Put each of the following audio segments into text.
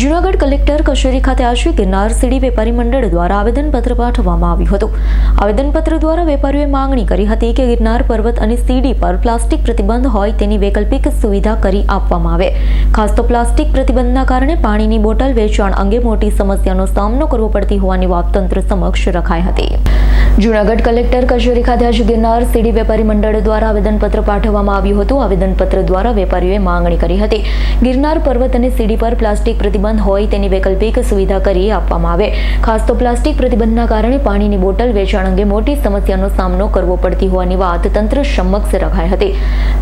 Junagadh collector કચેરી ખાતે આશ્વી ગિરનાર સીડી વેપારી મંડળ દ્વારા આવેદનપત્ર પાઠવવામાં આવ્યું હતું. આવેદનપત્ર દ્વારા વેપારીઓએ માંગણી કરી હતી કે ગિરનાર પર્વત અને સીડી પર પ્લાસ્ટિક પ્રતિબંધ હોય તેની વૈકલ્પિક સુવિધા કરી આપવામાં આવે. ખાસ તો પ્લાસ્ટિક પ્રતિબંધના કારણે પાણીની બોટલ વેચાણ અંગે મોટી સમસ્યાનો સામનો કરવો પડતી હોવાની વાત તંત્ર સમક્ષ રખાઈ હતી. જૂનાગઢ કલેક્ટર કચેરી ખાતે આજે ગિરનાર સીડી વેપારી મંડળ દ્વારા આવેદનપત્ર પાઠવવામાં આવ્યું હતું. આવેદનપત્ર દ્વારા વેપારીઓએ માંગણી કરી હતી. ગિરનાર પર્વત અને સીડી પર પ્લાસ્ટિક પ્રતિબંધ હોય તેની વૈકલ્પિક સુવિધા કરી આપવામાં આવે. ખાસ તો પ્લાસ્ટિક પ્રતિબંધના કારણે પાણીની બોટલ વેચાણ અંગે મોટી સમસ્યાનો સામનો કરવો પડતી હોવાની વાત તંત્ર સમક્ષ રખાઈ હતી.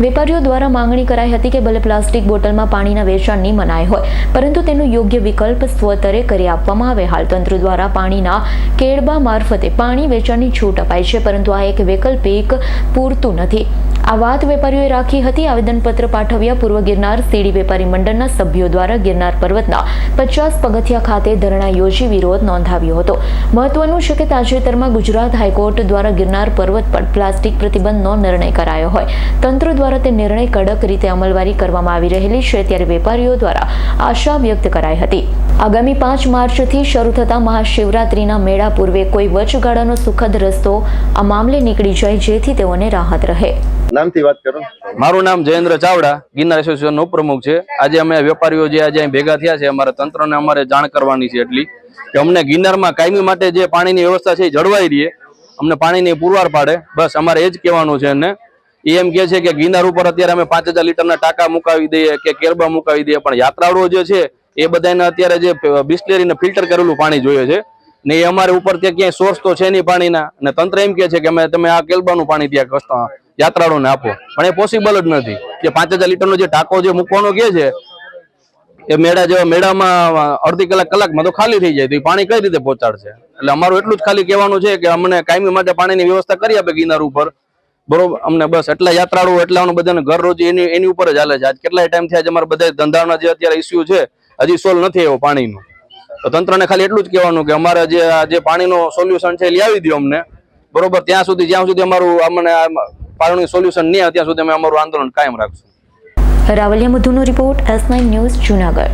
વેપારીઓ દ્વારા માંગણી કરાઈ હતી કે ભલે પ્લાસ્ટિક બોટલમાં પાણીના વેચાણની મનાઈ હોય, પરંતુ તેનો યોગ્ય વિકલ્પ સ્વતરે કરી આપવામાં આવે. હાલ તંત્ર દ્વારા પાણીના કેળબા મારફતે પાણી વેચાણની છૂટ અપાય છે, પરંતુ આ એક વૈકલ્પિક પૂરતું નથી. આ વાત વેપારીઓએ રાખી હતી. આવેદનપત્ર પાઠવ્યા પૂર્વ ગિરનાર સીડી વેપારી મંડળના સભ્યો દ્વારા ગિરનાર પર્વતના પચાસ પગથિયા ખાતે ધરણા યોજી વિરોધ નોંધાવ્યો હતો. મહત્વનું છે કે તાજેતરમાં ગુજરાત હાઈકોર્ટ દ્વારા ગિરનાર પર્વત પર પ્લાસ્ટિક પ્રતિબંધનો નિર્ણય કરાયો હોય. તંત્ર દ્વારા તે નિર્ણય કડક રીતે અમલવારી કરવામાં આવી રહેલી છે, ત્યારે વેપારીઓ દ્વારા આશા વ્યક્ત કરાઈ હતી. આગામી પાંચ માર્ચથી શરૂ થતા મહાશિવરાત્રિના મેળા પૂર્વે કોઈ વચગાળાનો સુખદ રસ્તો આ મામલે નીકળી જાય જેથી તેઓને રાહત રહે. નામથી વાત કરો. મારું નામ જયેન્દ્ર ચાવડા ગિરનાર એસોસિએશનનો પ્રમુખ છે. આજે અમે વેપારીઓ જે આજે અહીં ભેગા થયા છે અમારા તંત્રને અમારે જાણ કરવાની છે એટલી કે અમને ગિરનારમાં કાયમી માટે જે પાણીની વ્યવસ્થા છે એ જળવાઈ રહીએ અમને પાણીની પુરવાર પાડે. બસ અમારે એ જ કહેવાનું છે એને એ એમ કે છે કે ગિરનાર ઉપર અત્યારે અમે પાંચ હજાર લીટરના ટાંકા મુકાવી દઈએ કે કેરબા મુકાવી દઈએ. પણ યાત્રાળુઓ જે છે એ બધાને અત્યારે જે બિસ્લેરીને ફિલ્ટર કરેલું પાણી જોઈએ છે. ને એ અમારે ઉપર ત્યાં ક્યાંય સોર્સ તો છે નહીં પાણીના. અને તંત્ર એમ કહે છે કે અમે તમે આ કેલબાનું પાણી ત્યાં યાત્રાળુને આપો. પણ એ પોસિબલ જ નથી. કે પાંચ હજાર લીટરનો જે ટાંકો જે મૂકવાનો કહે છે, એ મેળા જેવા મેળામાં અડધી કલાક કલાકમાં તો ખાલી થઈ જાય. તો એ પાણી કઈ રીતે પહોંચાડશે? એટલે અમારું એટલું જ ખાલી કહેવાનું છે કે અમને કાયમી માટે પાણીની વ્યવસ્થા કરી આપે ગિરનાર ઉપર. બરોબર? અમને બસ એટલા યાત્રાળુ એટલા બધાને ઘર રોજી એની એની ઉપર જ હાલે છે. આજ કેટલાય ટાઈમ થયા છે અમારા બધા ધંધાના જે અત્યારે ઇસ્યુ છે હજી સોલ્વ નથી એવો પાણીનો. તો તંત્રને ખાલી એટલું જ કહેવાનું કે અમારે જે જે પાણીનો સોલ્યુશન છે એ લાવી દો અમને. બરોબર, ત્યાં સુધી, જ્યાં સુધી અમારું અમને પાણીનું સોલ્યુશન નહીં આવે, ત્યાં સુધી અમે અમારું આંદોલન કાયમ રાખશું. રાવલિયા મધુનો રિપોર્ટ એસ ન્યૂઝ જૂનાગઢ.